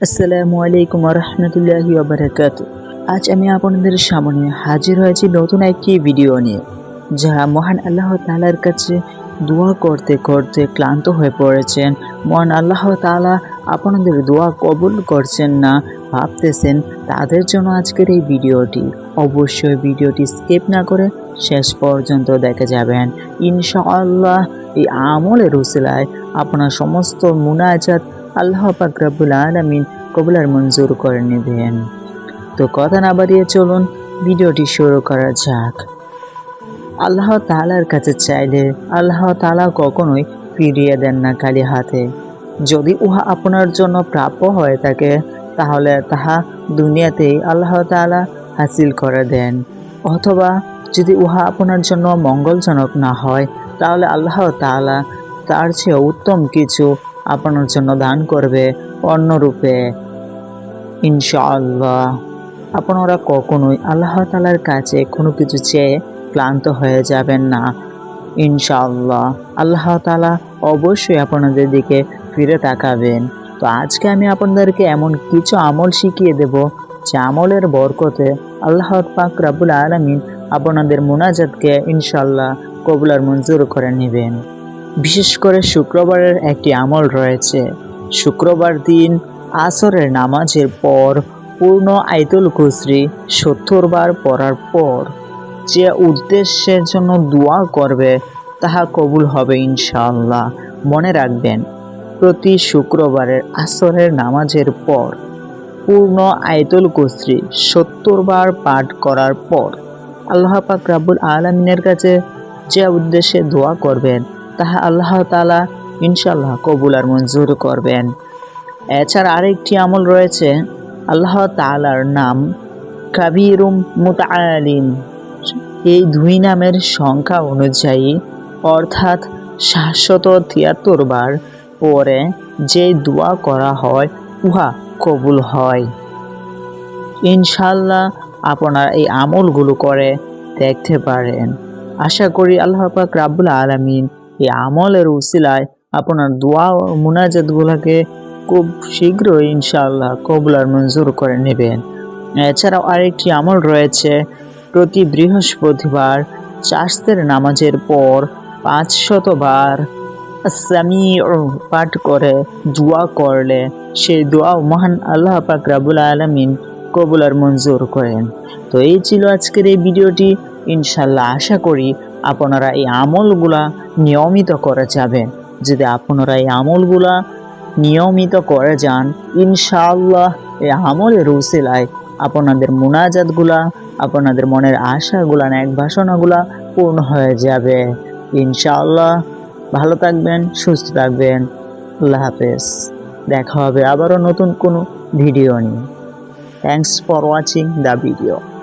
আসসালামু আলাইকুম রহমতুল্লাহি বারাকাত আজ আমি আপনাদের সামনে হাজির হয়েছি নতুন একটি ভিডিও নিয়ে যা মহান আল্লাহ তালার কাছে দোয়া করতে করতে ক্লান্ত হয়ে পড়েছেন। মহান আল্লাহ তালা আপনাদের দোয়া কবুল করছেন না, ভাবতেছেন তাদের জন্য আজকের এই ভিডিওটি। অবশ্যই ভিডিওটি স্কিপ না করে শেষ পর্যন্ত দেখে যাবেন। ইনশাআল্লাহ এই আমলের উসিলায় আপনার সমস্ত মুনাজাত আল্লাহ পাক আলামিন কবুলার মঞ্জুর করে নেবেন। তো কথা না বাড়িয়ে চলুন, ভিডিওটি শুরু করা যাক। আল্লাহ তালার কাছে চাইলে আল্লাহ তাআলা কখনোই ফিরিয়ে দেন না খালি হাতে। যদি উহা আপনার জন্য প্রাপ্য হয়ে থাকে, তাহলে তাহা দুনিয়াতেই আল্লাহ তাআলা হাসিল করে দেন। অথবা যদি উহা আপনার জন্য মঙ্গলজনক না হয়, তাহলে আল্লাহ তাআলা তার চেয়ে উত্তম কিছু আপনার জন্য দান করবে অন্য রূপে ইনশাআল্লাহ। আপনারা কখনোই আল্লাহ তালার কাছে কোনো কিছু চেয়ে ক্লান্ত হয়ে যাবেন না। ইনশাআল্লাহ। আল্লাহ তালা অবশ্যই আপনাদের দিকে ফিরে তাকাবেন। তো আজকে আমি আপনাদেরকে এমন কিছু আমল শিখিয়ে দেব, যে আমলের বরকতে আল্লাহ পাক রাবুল আলমিন আপনাদের মোনাজাতকে ইনশাল্লাহ কবুলার মঞ্জুর করে নেবেন। বিশেষ করে শুক্রবারের একটি আমল রয়েছে। শুক্রবার দিন আসরের নামাজের পর পূর্ণ আইতুল কুসরি সত্তর বার পড়ার পর যে উদ্দেশ্যের জন্য দোয়া করবে, তাহা কবুল হবে ইনশাআল্লাহ। মনে রাখবেন, প্রতি শুক্রবারের আসরের নামাজের পর পূর্ণ আয়তুল কুসরি সত্তর বার পাঠ করার পর আল্লাহ পাক রাব্বুল আলমিনের কাছে যে উদ্দেশ্যে দোয়া করবেন তাহা আল্লাহ তালা ইনশাল্লাহ কবুল আর মঞ্জুর করবেন। এছাড়া আরেকটি আমল রয়েছে, আল্লাহ তালার নাম কাবিরুম মুতালিন এই দুই নামের সংখ্যা অনুযায়ী, অর্থাৎ সাতশত তিয়াত্তর বার পরে যে দোয়া করা হয়, উহা কবুল হয়। ইনশাল্লাহ আপনারা এই আমলগুলো করে দেখতে পারেন। আশা করি আল্লাহ পাক রাব্বুল আলামিন এই আমলের উসিলায় আপনার দোয়া ও মুনাজাতগুলোকে খুব শীঘ্রই ইনশাআল্লাহ কবুল আর মঞ্জুর করে নেবেন। এছাড়াও আরেকটি আমল রয়েছে, প্রতি বৃহস্পতিবার চাষদের নামাজের পর পাঁচশত বার সামি পাঠ করে দোয়া করলে সেই দোয়া মহান আল্লাহ পাক রাবুল আলমিন কবুল আর মঞ্জুর করেন। তো এই ছিল আজকের এই ভিডিওটি। ইনশাল্লাহ আশা করি আপনারা এই আমলগুলা নিয়মিত করে যাবেন। যদি আপনারা এই আমলগুলা নিয়মিত করে যান, ইনশাআল্লাহ এই আমলের উসিলায় আপনাদের মুনাজাতগুলা, আপনাদের মনের আশাগুলা, ন্যাক বাসনাগুলা পূর্ণ হয়ে যাবে। ইনশাআল্লাহ ভালো থাকবেন, সুস্থ থাকবেন। আল্লাহ হাফেজ। দেখা হবে আবারও নতুন কোনো ভিডিও নিয়ে। Thanks for watching the video